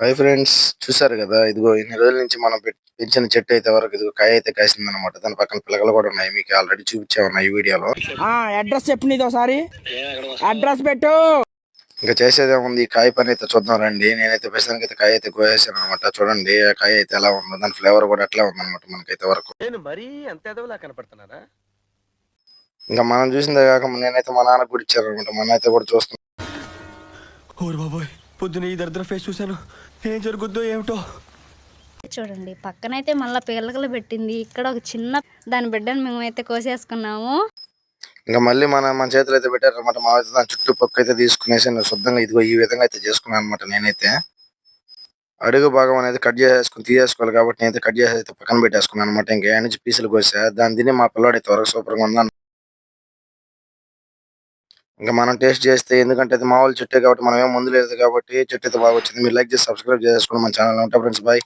Hi friends చూసారు కదా? ఇదిగో ఇన్ని రోజుల నుంచి మనం పెంచిన చెట్టు అయితే వరకు ఇదిగో కాయ అయితే కాసింది అనమాట దాని పక్కన పిల్లలు కూడా ఉన్నాయి మీకు ఆల్రెడీ చూపించామన్న ఈ వీడియోలో. ఆ అడ్రస్ చెప్పు ఒకసారి. అడ్రస్ పెట్టు. ఇంకా చేసేదే ఉంది ఈ కాయ పని అయితే చూద్దాం రండి. నేనైతే ప్రస్తుతానికి అయితే కాయ అయితే కోసేసాను అనమాట చూడండి ఆ కాయ అయితే ఎలా ఉందో దాని ఫ్లేవర్ కూడా అట్లా ఉందన్నమాట మనకైతే వరకు. నేను మరీ అంత ఎదవలా కనపడుతున్నారా ఇంకా మనం చూసిందే కాక నేనైతే మా నాన్నకు కూడా ఇచ్చాను అనమాట మన అయితే కూడా చూస్తున్నాం. ఓరు బాబోయ్. పొద్దున ఈ దరిద్ర ఫేస్ చూశాను. ఏం జరుగుద్దో ఏమిటో? చూడండి పక్కనైతే మళ్ళీ పిల్లకలు పెట్టింది. ఇక్కడ ఒక చిన్న దాని బిడ్డను మేమైతే కోసేసుకున్నాము. ఇంకా మళ్ళీ మన మన చేతులు అయితే పెట్టారు అనమాట మా అయితే దాని చుట్టుపక్క అయితే తీసుకునేసి నేను శుద్ధంగా ఇదిగో ఈ విధంగా అయితే చేసుకున్నాను అనమాట నేనైతే. అడుగు భాగం అనేది కట్ చేసుకుని తీసేసుకోవాలి కాబట్టి నేనైతే కట్ చేసి అయితే పక్కన పెట్టేసుకున్నాను అనమాట ఇంకా ఏడు నుంచి పీసులు కోసా? దాని తిని మా పిల్లాడు అయితే త్వరగా సూపర్గా ఉందని ఇంకా మనం టేస్ట్ చేస్తే ఎందుకంటే అది మామూలు చెట్టే కాబట్టి మనం ఏం ముందు లేదు కాబట్టి చెట్టు అయితే బాగా వచ్చింది. మీరు లైక్ చేసి సబ్స్క్రైబ్ చేసుకోండి మన ఛానల్ ఉంటా ఫ్రెండ్స్ బాయ్.